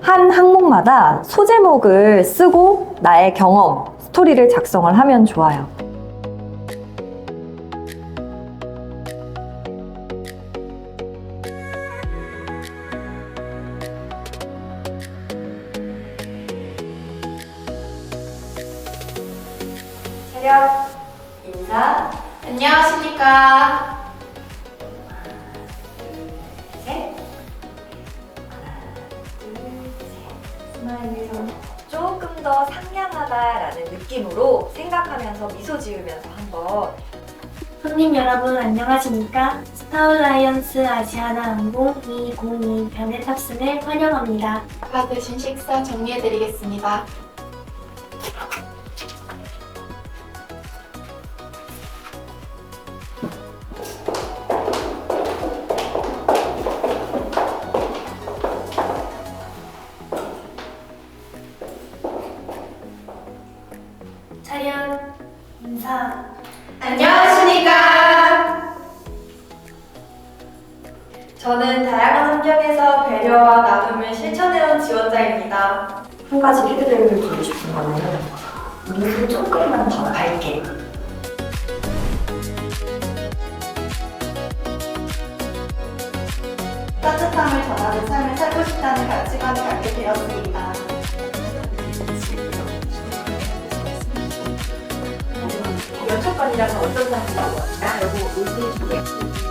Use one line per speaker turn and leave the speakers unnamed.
한 항목마다 소제목을 쓰고 나의 경험, 스토리를 작성을 하면 좋아요. 차렷, 인사,
안녕하십니까.
스마일에서 조금 더 상냥하다라는 느낌으로 생각하면서 미소 지으면서 한번
손님 여러분 안녕하십니까? 스타얼라이언스 아시아나 항공 202 변의 탑승을 환영합니다.
받으신 식사 정리해드리겠습니다.
차렷, 인사.
안녕하십니까.
저는 다양한 환경에서 배려와 나눔을 실천해온 지원자입니다.
한 가지 피드백을 드리고 싶은 거는 미소 조금만 더 밝게
따뜻함을 전하는 삶을 살고 싶다는 가치관을 갖게 되었습니다.
이랑 어떤 사람인지 나올까? 요거 올때